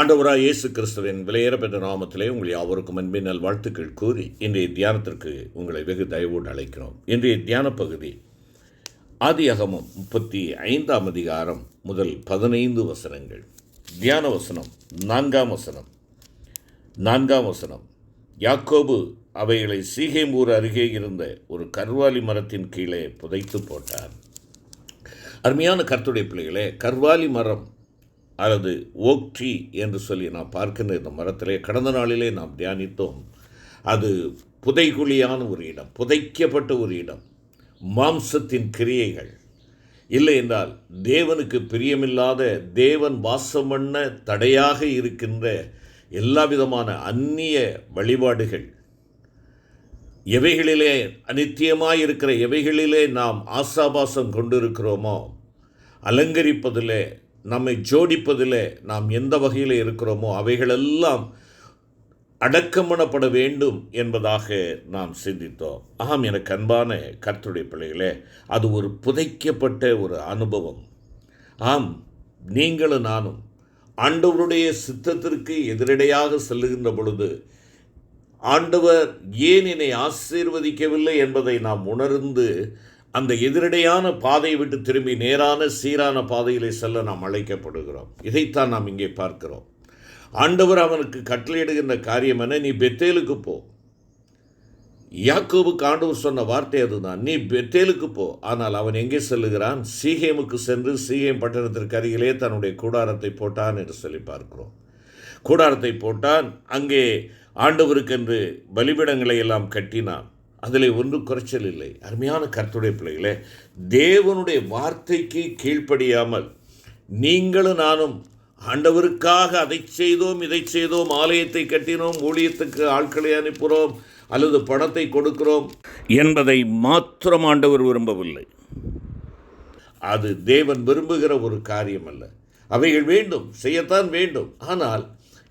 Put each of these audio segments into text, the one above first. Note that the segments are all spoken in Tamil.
ஆண்டவராய் இயேசு கிறிஸ்துவின் விலையேற பெற்ற நாமத்திலே உங்கள் யாவருக்கும் அன்பின் நல் வாழ்த்துக்கள் கூறி இன்றைய தியானத்திற்கு உங்களை வெகு தயவோடு அழைக்கிறோம். இன்றைய தியான பகுதி ஆதியகமும் முப்பத்தி ஐந்தாம் அதிகாரம் முதல் பதினைந்து வசனங்கள். தியான வசனம் நான்காம் வசனம் நான்காம் வசனம். யாக்கோபு அவைகளை சீகேமூர் அருகே இருந்த ஒரு கர்வாலி மரத்தின் கீழே புதைத்து போட்டார். அருமையான கர்த்துடைய பிள்ளைகளே கர்வாலி மரம் அல்லது ஓக் ட்ரீ என்று சொல்லி நாம் பார்க்கின்ற இந்த மரத்திலே கடந்த நாளிலே நாம் தியானித்தோம். அது புதைகுழியான ஒரு இடம் புதைக்கப்பட்ட ஒரு இடம் மாம்சத்தின் கிரியைகள். இல்லை என்றால் தேவனுக்கு பிரியமில்லாத தேவன் வாசம் பண்ண தடையாக இருக்கின்ற எல்லா விதமான அந்நிய வழிபாடுகள். எவைகளிலே அனித்தியமாக இருக்கிற எவைகளிலே நாம் ஆசாபாசம் கொண்டிருக்கிறோமோ அலங்கரிப்பதிலே நம்மை ஜோடிப்பதில் நாம் எந்த வகையில் இருக்கிறோமோ அவைகளெல்லாம் அடக்கமணப்பட வேண்டும் என்பதாக நாம் சிந்தித்தோம். ஆம் எனக்கு அன்பான கர்த்துடைய பிள்ளைகளே அது ஒரு புதைக்கப்பட்ட ஒரு அனுபவம். ஆம் நீங்களும் நானும் ஆண்டவருடைய சித்தத்திற்கு எதிரடையாக செல்லுகின்ற பொழுது ஆண்டவர் ஏன் என்னை ஆசீர்வதிக்கவில்லை என்பதை நாம் உணர்ந்து அந்த எதிரடையான பாதையை விட்டு திரும்பி நேரான சீரான பாதையிலே செல்ல நாம் அழைக்கப்படுகிறோம். இதைத்தான் நாம் இங்கே பார்க்கிறோம். ஆண்டவர் அவனுக்கு கட்டளையிடுகின்ற காரியம் என்ன? நீ பெத்தேலுக்கு போ. யாக்கோவுக்கு ஆண்டவர் சொன்ன வார்த்தை அதுதான். நீ பெத்தேலுக்கு போ. ஆனால் அவன் எங்கே செல்லுகிறான்? சீகேமுக்கு சென்று சீகேம் பட்டணத்திற்கு அருகிலே தன்னுடைய கூடாரத்தை போட்டான் என்று சொல்லி பார்க்கிறோம். கூடாரத்தை போட்டான். அங்கே ஆண்டவருக்கென்று பலிபிடங்களை எல்லாம் கட்டினான். அதில் ஒன்றும் குறைச்சல் இல்லை. அருமையான கருத்துடைய பிள்ளைகளே தேவனுடைய வார்த்தைக்கு கீழ்ப்படியாமல் நீங்களும் நானும் ஆண்டவருக்காக அதை செய்தோம் இதை செய்தோம் ஆலயத்தை கட்டினோம் ஊழியத்துக்கு ஆட்களை அனுப்புகிறோம் அல்லது பணத்தை கொடுக்கிறோம் என்பதை மாத்திரம் ஆண்டவர் விரும்பவில்லை. அது தேவன் விரும்புகிற ஒரு காரியம் அல்ல அவைகள் வேண்டும் செய்யத்தான் வேண்டும். ஆனால்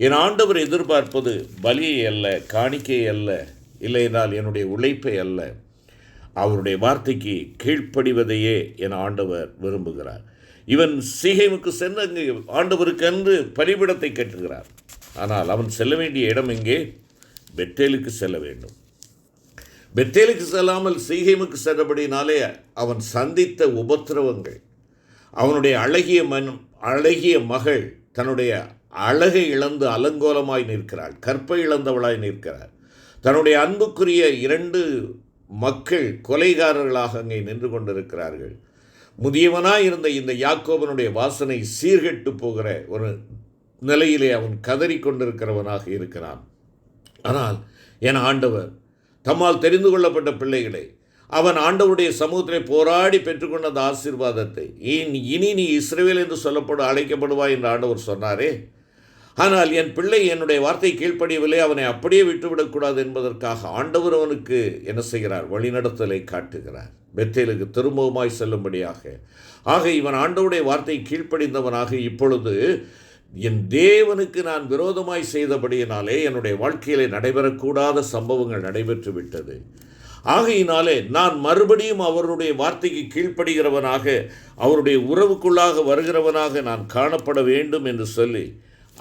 என் ஆண்டவர் எதிர்பார்ப்பது பலியை அல்ல காணிக்கை அல்ல. இல்லை என்றால் என்னுடைய உழைப்பை அல்ல. அவருடைய வார்த்தைக்கு கீழ்ப்படிவதையே என் ஆண்டவர் விரும்புகிறார். இவன் சீகைமுக்கு சென்று அங்கு ஆண்டவருக்கென்று பலிபிடத்தை கட்டுகிறார். ஆனால் அவன் செல்ல வேண்டிய இடம் எங்கே? பெத்தேலுக்கு செல்ல வேண்டும். பெத்தேலுக்கு செல்லாமல் சீகைமுக்கு சென்றபடினாலே அவன் சந்தித்த உபத்திரவங்கள் அவனுடைய அழகிய மன் அழகிய மகள் தன்னுடைய அழகை இழந்து அலங்கோலமாய் நிற்கிறாள் கற்பை இழந்தவளாய் நிற்கிறாள். தன்னுடைய அன்புக்குரிய இரண்டு மக்கள் கொலைகாரர்களாக அங்கே நின்று கொண்டிருக்கிறார்கள். முதியவனாக இருந்த இந்த யாக்கோபனுடைய வாசனை சீர்கெட்டு போகிற ஒரு நிலையிலே அவன் கதறி கொண்டிருக்கிறவனாக இருக்கிறான். ஆனால் என் ஆண்டவர் தம்மால் தெரிந்து கொள்ளப்பட்ட பிள்ளைகளை அவன் ஆண்டவருடைய சமூகத்திலே போராடி பெற்றுக்கொண்ட அந்த ஆசீர்வாதத்தை இனி நீ இஸ்ரேவேல் என்று சொல்லப்படும் அழைக்கப்படுவாய் என்று ஆண்டவர் சொன்னாரே? ஆனால் என் பிள்ளை என்னுடைய வார்த்தை கீழ்ப்படியவில்லை அவனை அப்படியே விட்டுவிடக்கூடாது என்பதற்காக ஆண்டவர் அவனுக்கு என்ன செய்கிறார்? வழிநடத்தலை காட்டுகிறார். பெத்தேலுக்கு திரும்பவுமாய் செல்லும்படியாக. ஆக இவன் ஆண்டவுடைய வார்த்தை கீழ்ப்படிந்தவனாக இப்பொழுது என் தேவனுக்கு நான் விரோதமாய் செய்தபடியினாலே என்னுடைய வாழ்க்கையிலே நடைபெறக்கூடாத சம்பவங்கள் நடைபெற்று விட்டது ஆகையினாலே நான் மறுபடியும் அவருடைய வார்த்தைக்கு கீழ்ப்படுகிறவனாக அவருடைய உறவுக்குள்ளாக வருகிறவனாக நான் காணப்பட வேண்டும் என்று சொல்லி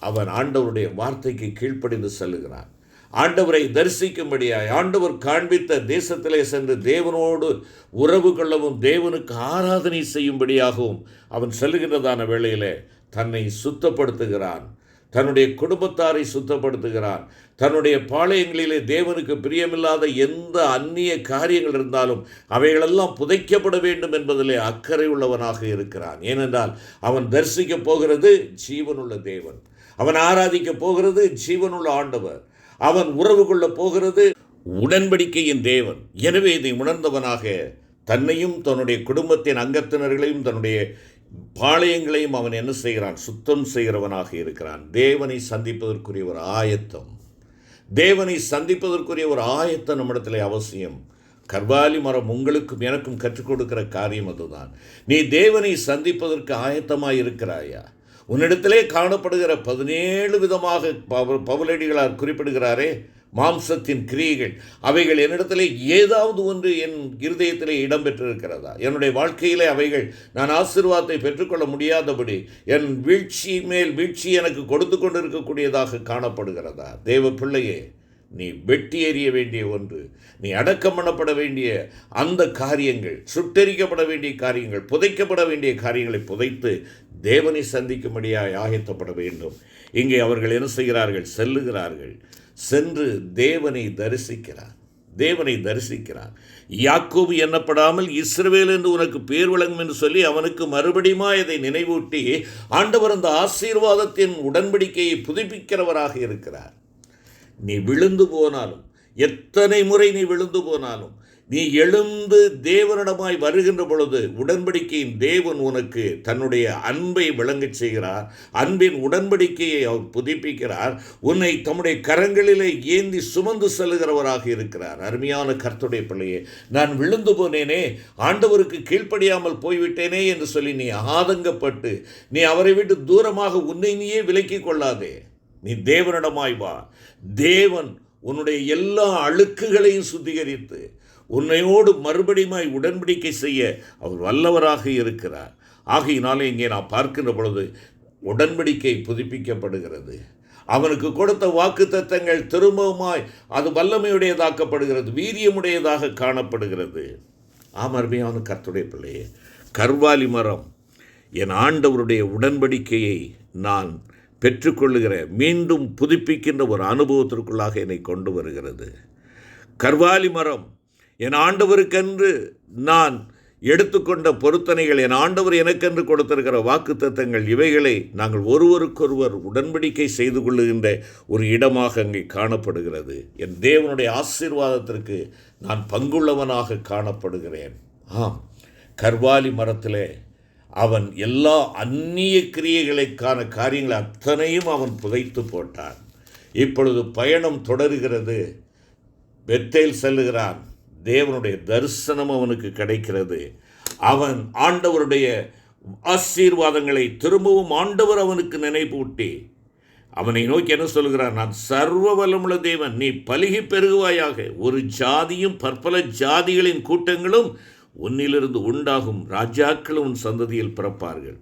அவன் ஆண்டவருடைய வார்த்தைக்கு கீழ்ப்படிந்து செல்லுகிறான். ஆண்டவரை தரிசிக்கும்படியாய் ஆண்டவர் காண்பித்த தேசத்திலே சென்று தேவனோடு உறவு கொள்ளவும் தேவனுக்கு ஆராதனை செய்யும்படியாகவும் அவன் செல்லுகின்றதான வேளையிலே தன்னை சுத்தப்படுத்துகிறான். தன்னுடைய குடும்பத்தாரை சுத்தப்படுத்துகிறான். தன்னுடைய பாளையங்களிலே தேவனுக்கு பிரியமில்லாத எந்த அந்நிய காரியங்கள் இருந்தாலும் அவைகளெல்லாம் புதைக்கப்பட வேண்டும் என்பதிலே அக்கறை உள்ளவனாக இருக்கிறான். ஏனென்றால் அவன் தரிசிக்கப் போகிறது ஜீவனுள்ள தேவன். அவன் ஆராதிக்க போகிறது ஜீவனுள்ள ஆண்டவர். அவன் உறவு கொள்ளப் போகிறது உடன்படிக்கையின் தேவன். எனவே இதை உணர்ந்தவனாக தன்னையும் தன்னுடைய குடும்பத்தின் அங்கத்தினர்களையும் தன்னுடைய பாளையங்களையும் அவன் என்ன செய்கிறான்? சுத்தம் செய்கிறவனாக இருக்கிறான். தேவனை சந்திப்பதற்குரிய ஒரு ஆயத்தம். தேவனை சந்திப்பதற்குரிய ஒரு ஆயத்தம் நம்மிடத்தில் அவசியம். கர்வாலி மரம் உங்களுக்கும் எனக்கும் கற்றுக் கொடுக்கிற காரியம் அதுதான். நீ தேவனை சந்திப்பதற்கு ஆயத்தமாக இருக்கிறாயா? உன்னிடத்திலே காணப்படுகிற பதினேழு விதமாக பவ பவுலடிகளார் குறிப்பிடுகிறாரே மாம்சத்தின் கிரியைகள் அவைகள் என்னிடத்திலே ஏதாவது ஒன்று என் இருதயத்திலே இடம்பெற்றிருக்கிறதா? என்னுடைய வாழ்க்கையிலே அவைகள் நான் ஆசீர்வாதத்தை பெற்றுக்கொள்ள முடியாதபடி என் வீழ்ச்சி மேல் வீழ்ச்சி எனக்கு கொடுத்து கொண்டிருக்கக்கூடியதாக காணப்படுகிறதா? தேவ பிள்ளையே நீ வெட்டி எறிய வேண்டிய ஒன்று நீ அடக்கம் பண்ணப்பட வேண்டிய அந்த காரியங்கள் சுட்டெரிக்கப்பட வேண்டிய காரியங்கள் புதைக்கப்பட வேண்டிய காரியங்களை புதைத்து தேவனை சந்திக்கும்படியாக ஆயத்தப்பட வேண்டும். இங்கே அவர்கள் என்ன செய்கிறார்கள்? செல்லுகிறார்கள். சென்று தேவனை தரிசிக்கிறார். தேவனை தரிசிக்கிறார். யாக்கோபு எண்ணப்படாமல் இஸ்ரவேல் என்று உனக்கு பேர் விளங்கும் என்று சொல்லி அவனுக்கு மறுபடியுமா இதை நினைவூட்டி ஆண்டவர் அந்த ஆசீர்வாதத்தின் உடன்படிக்கையை புதுப்பிக்கிறவராக இருக்கிறார். நீ விழுந்து போனாலும் எத்தனை முறை நீ விழுந்து போனாலும் நீ எழுந்து தேவனிடமாய் வருகின்ற பொழுது உடன்படிக்கையின் தேவன் உனக்கு தன்னுடைய அன்பை விளங்கச் செய்கிறார். அன்பின் உடன்படிக்கையை அவர் புதுப்பிக்கிறார். உன்னை தம்முடைய கரங்களிலே ஏந்தி சுமந்து செல்லுகிறவராக இருக்கிறார். அருமையான கர்த்துடைய பிள்ளையே நான் விழுந்து போனேனே ஆண்டவருக்கு கீழ்ப்படியாமல் போய்விட்டேனே என்று சொல்லி நீ ஆதங்கப்பட்டு நீ அவரை விட்டு தூரமாக உன்னை நீயே விலக்கிக் கொள்ளாதே. நீ தேவனிடமாய் வா. தேவன் உன்னுடைய எல்லா அழுக்குகளையும் சுத்திகரித்து உன்னையோடு மறுபடியுமாய் உடன்படிக்கை செய்ய அவர் வல்லவராக இருக்கிறார். ஆகையினாலே இங்கே நான் பார்க்கின்ற பொழுது உடன்படிக்கை புதுப்பிக்கப்படுகிறது. அவனுக்கு கொடுத்த வாக்கு தத்தங்கள் திரும்பவுமாய் அது வல்லமையுடையதாக்கப்படுகிறது வீரியமுடையதாக காணப்படுகிறது. ஆமர்மையான அருமையான கர்த்துடைய பிள்ளையே கர்வாலி மரம் என் ஆண்டவருடைய உடன்படிக்கையை நான் பெற்றுக்கொள்ளுகிற மீண்டும் புதுப்பிக்கின்ற ஒரு அனுபவத்திற்குள்ளாக என்னை கொண்டு வருகிறது. கர்வாலி மரம் என் ஆண்டவருக்கென்று நான் எடுத்துக்கொண்ட பொருத்தனைகள் என் ஆண்டவர் எனக்கென்று கொடுத்திருக்கிற வாக்குத்தத்தங்கள் இவைகளை நாங்கள் ஒருவருக்கொருவர் உடன்படிக்கை செய்து கொள்ளுகின்ற ஒரு இடமாக அங்கே காணப்படுகிறது. என் தேவனுடைய ஆசீர்வாதத்திற்கு நான் பங்குள்ளவனாக காணப்படுகிறேன். ஆம். கர்வாலி மரத்திலே அவன் எல்லா அந்நிய கிரியைகளுக்கான காரியங்களை அத்தனையும் அவன் புதைத்து போட்டான். இப்பொழுது பயணம் தொடருகிறது. பெத்தேல் செல்லுகிறான். தேவனுடைய தரிசனம் அவனுக்கு கிடைக்கிறது. அவன் ஆண்டவருடைய ஆசீர்வாதங்களை திரும்பவும் ஆண்டவர் அவனுக்கு நினைப்பூட்டி அவனை நோக்கி என்ன சொல்கிறார் நான் சர்வ வல்லமுள்ள தேவன் நீ பலுகி பெருகுவாயாக. ஒரு ஜாதியும் பற்பல ஜாதிகளின் கூட்டங்களும் உன்னிலிருந்து உண்டாகும் ராஜாக்களும் உன் சந்ததியில் பிறப்பார்கள்.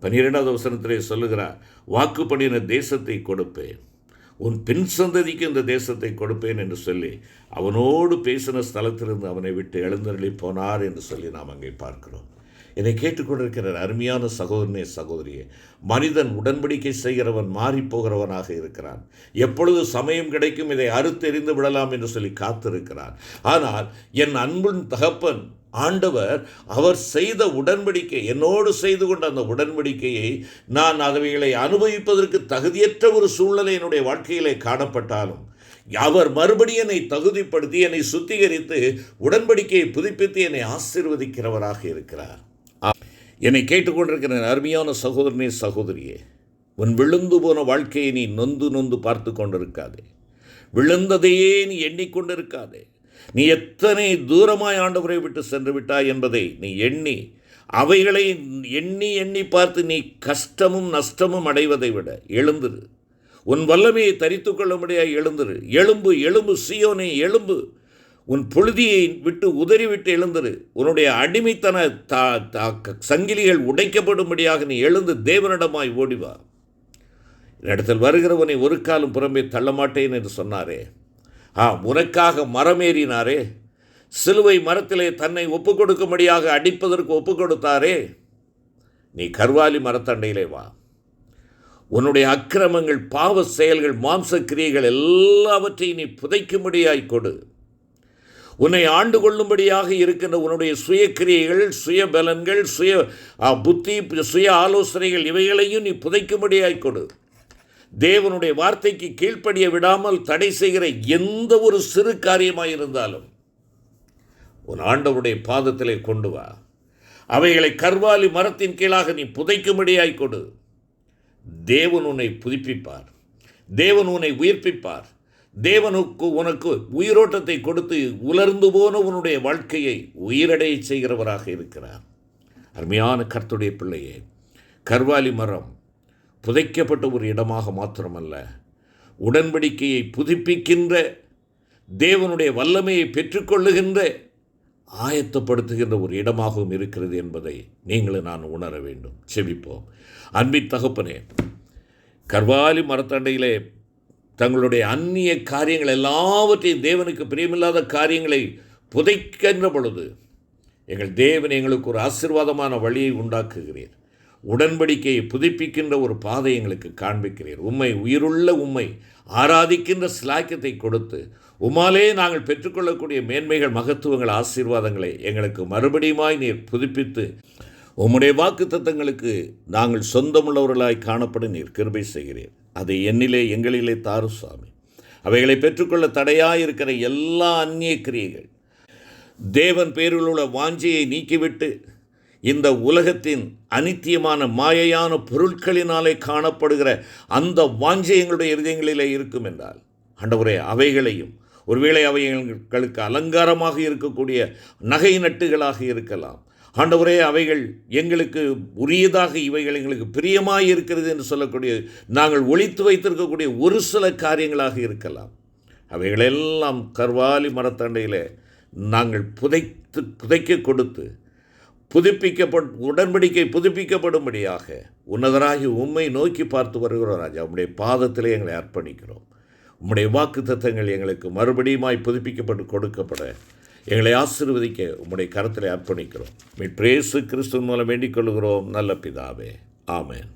பன்னிரெண்டாவது அவசரத்திலே சொல்லுகிறார் வாக்கு பண்ணின தேசத்தை கொடுப்பேன். உன் பின் சந்ததிக்கு இந்த தேசத்தை கொடுப்பேன் என்று சொல்லி அவனோடு பேசின ஸ்தலத்திலிருந்து அவனை விட்டு எழுந்தருளி போனார் என்று சொல்லி நாம் அங்கே பார்க்கிறோம். என்னை கேட்டுக்கொண்டிருக்கிற அருமையான சகோதரனே சகோதரியே மனிதன் உடன்படிக்கை செய்கிறவன் மாறி போகிறவனாக இருக்கிறான். எப்பொழுது சமயம் கிடைக்கும் இதை அறுத்தெறிந்து விடலாம் என்று சொல்லி காத்திருக்கிறான். ஆனால் என் அன்பின் தகப்பன் ஆண்டவர் அவர் செய்த உடன்படிக்கை என்னோடு செய்து கொண்ட அந்த உடன்படிக்கையை நான் அவைகளை அனுபவிப்பதற்கு தகுதியற்ற ஒரு சூழ்நிலை என்னுடைய வாழ்க்கையிலே காணப்பட்டாலும் அவர் மறுபடி என்னை தகுதிப்படுத்தி என்னை சுத்திகரித்து உடன்படிக்கையை புதுப்பித்து என்னை ஆசீர்வதிக்கிறவராக இருக்கிறார். என்னை கேட்டுக்கொண்டிருக்கிற அருமையான சகோதரனே சகோதரியே உன் விழுந்து போன வாழ்க்கையை நீ நொந்து நொந்து பார்த்து கொண்டிருக்காதே. விழுந்ததையே நீ எண்ணிக்கொண்டிருக்காதே. நீ எத்தனை தூரமாய் ஆண்டவரை விட்டு சென்று விட்டாய் என்பதை நீ எண்ணி அவைகளை எண்ணி எண்ணி பார்த்து நீ கஷ்டமும் நஷ்டமும் அடைவதை விட எழுந்துரு. உன் வல்லமையை தரித்து கொள்ளும்படியாக எழுந்துரு. எலும்பு எலும்பு சியோனை எலும்பு உன் புழுதியை விட்டு உதறிவிட்டு எழுந்துரு. உன்னுடைய அடிமைத்தன தா தா சங்கிலிகள் உடைக்கப்படும்படியாக நீ எழுந்து தேவனிடமாய் ஓடிவா இடத்தில் வருகிறவனை ஒரு காலம் புறம்பே தள்ளமாட்டேன் என்று சொன்னாரே. ஆ உனக்காக மரமேறினாரே. சிலுவை மரத்திலே தன்னை ஒப்பு கொடுக்கும்படியாக அடிப்பதற்கு ஒப்பு கொடுத்தாரே நீ கர்வாலி மரத்தண்டையிலே வா. உன்னுடைய அக்கிரமங்கள் பாவ செயல்கள் மாம்ச கிரியைகள் எல்லாவற்றையும் நீ புதைக்கும்படியாய் கொடு. உன்னை ஆண்டு கொள்ளும்படியாக இருக்கின்ற உன்னுடைய சுய கிரியைகள் சுய பலன்கள் சுய புத்தி சுய ஆலோசனைகள் இவைகளையும் நீ புதைக்கும்படியாய் கொடு. தேவனுடைய வார்த்தைக்கு கீழ்ப்படிய விடாமல் தடை செய்கிற எந்த ஒரு சிறு காரியமாக இருந்தாலும் உன் ஆண்டவருடைய பாதத்திலே கொண்டு வா. அவைகளை கர்வாலி மரத்தின் கீழாக நீ புதைக்கும்படியாய் கொடு. தேவன் உன்னை புதுப்பிப்பார். தேவன் உன்னை உயிர்ப்பிப்பார். தேவனுக்கு உனக்கு உயிரோட்டத்தை கொடுத்து உலர்ந்து போன உன்னுடைய வாழ்க்கையை உயிரடைய செய்கிறவராக இருக்கிறார். அருமையான கர்த்துடைய பிள்ளையே கர்வாலி மரம் புதைக்கப்பட்ட ஒரு இடமாக மாத்திரமல்ல உடன்படிக்கையை புதுப்பிக்கின்ற தேவனுடைய வல்லமையை பெற்றுக்கொள்ளுகின்ற ஆயத்தப்படுத்துகின்ற ஒரு இடமாகவும் இருக்கிறது என்பதை நீங்களும் நான் உணர வேண்டும். செவிப்போம் அன்பின் தகப்பனே கர்வாலி மரத்தண்டையிலே தங்களுடைய அந்நிய காரியங்கள் எல்லாவற்றையும் தேவனுக்கு பிரியமில்லாத காரியங்களை புதைக்கின்ற பொழுது எங்கள் தேவன் எங்களுக்கு ஒரு ஆசீர்வாதமான வழியை உண்டாக்குகிறீர். உடன்படிக்கையை புதுப்பிக்கின்ற ஒரு பாதை எங்களுக்கு காண்பிக்கிறீர். உம்மை உயிருள்ள உம்மை ஆராதிக்கின்ற சிலாக்கியத்தை கொடுத்து உமாலே நாங்கள் பெற்றுக்கொள்ளக்கூடிய மேன்மைகள் மகத்துவங்கள் ஆசீர்வாதங்களை எங்களுக்கு மறுபடியுமாய் நீர் புதுப்பித்து உம்முடைய வாக்கு தத்தங்களுக்கு நாங்கள் சொந்தமுள்ளவர்களாய் காணப்பட நீர் கிருபை செய்கிறீர். அதை என்னிலே எங்களிலே தாரு சுவாமி அவைகளை பெற்றுக்கொள்ள தடையாயிருக்கிற எல்லா அந்நிய கிரியைகள் தேவன் பேரில் உள்ள வாஞ்சியை நீக்கிவிட்டு இந்த உலகத்தின் அனித்தியமான மாயையான பொருட்களினாலே காணப்படுகிற அந்த வாஞ்சை எங்களுடைய இருதயங்களிலே இருக்கும் என்றால் ஆண்டவரே அவைகளையும் ஒருவேளை அவை எங்களுக்கு அலங்காரமாக இருக்கக்கூடிய நகை நட்டுகளாக இருக்கலாம். ஆண்டவரே அவைகள் எங்களுக்கு உரியதாக இவைகள் எங்களுக்கு பிரியமாக இருக்கிறது என்று சொல்லக்கூடிய நாங்கள் ஒழித்து வைத்திருக்கக்கூடிய ஒரு சில காரியங்களாக இருக்கலாம். அவைகளெல்லாம் கர்வாலி மரத்தண்டையில் நாங்கள் புதைத்து புதைக்க கொடுத்து புதுப்பிக்கப்பட் உடன்படிக்கை புதுப்பிக்கப்படும்படியாக உன்னதராகி உம்மை நோக்கி பார்த்து வருகிறோம் ராஜா. உம்முடைய பாதத்திலே எங்களை அர்ப்பணிக்கிறோம். உம்முடைய வாக்கு தத்தங்கள் எங்களுக்கு மறுபடியுமாய் புதுப்பிக்கப்பட்டு கொடுக்கப்பட எங்களை ஆசீர்வதிக்க உம்முடைய கரத்தில் அர்ப்பணிக்கிறோம். மீட் பிரேசு கிறிஸ்துவ மூலம் வேண்டிக் கொள்கிறோம் நல்ல பிதாவே. ஆமேன்.